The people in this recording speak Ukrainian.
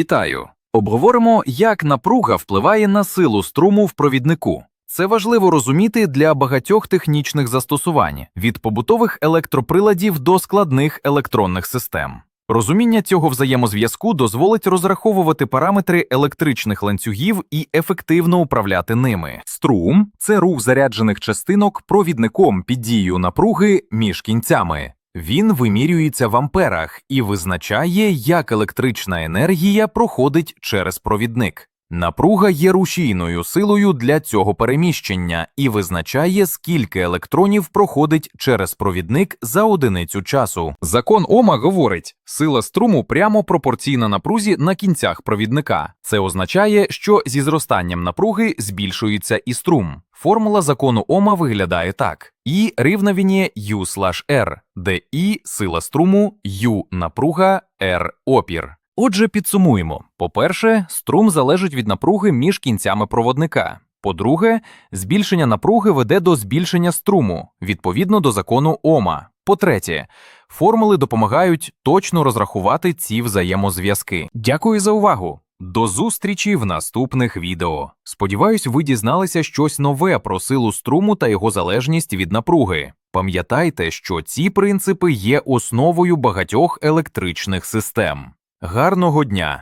Вітаю! Обговоримо, як напруга впливає на силу струму в провіднику. Це важливо розуміти для багатьох технічних застосувань від побутових електроприладів до складних електронних систем. Розуміння цього взаємозв'язку дозволить розраховувати параметри електричних ланцюгів і ефективно управляти ними. Струм це рух заряджених частинок провідником під дією напруги між кінцями. Він вимірюється в амперах і визначає, як електрична енергія проходить через провідник. Напруга є рушійною силою для цього переміщення і визначає, скільки електронів проходить через провідник за одиницю часу. Закон Ома говорить, сила струму прямо пропорційна напрузі на кінцях провідника. Це означає, що зі зростанням напруги збільшується і струм. Формула закону Ома виглядає так: І рівновіні U/R, де І сила струму, U напруга, R опір. Отже, підсумуємо: по-перше, струм залежить від напруги між кінцями проводника. По-друге, збільшення напруги веде до збільшення струму відповідно до закону Ома. По-третє, формули допомагають точно розрахувати ці взаємозв'язки. Дякую за увагу! До зустрічі в наступних відео. Сподіваюсь, ви дізналися щось нове про силу струму та його залежність від напруги. Пам'ятайте, що ці принципи є основою багатьох електричних систем. Гарного дня!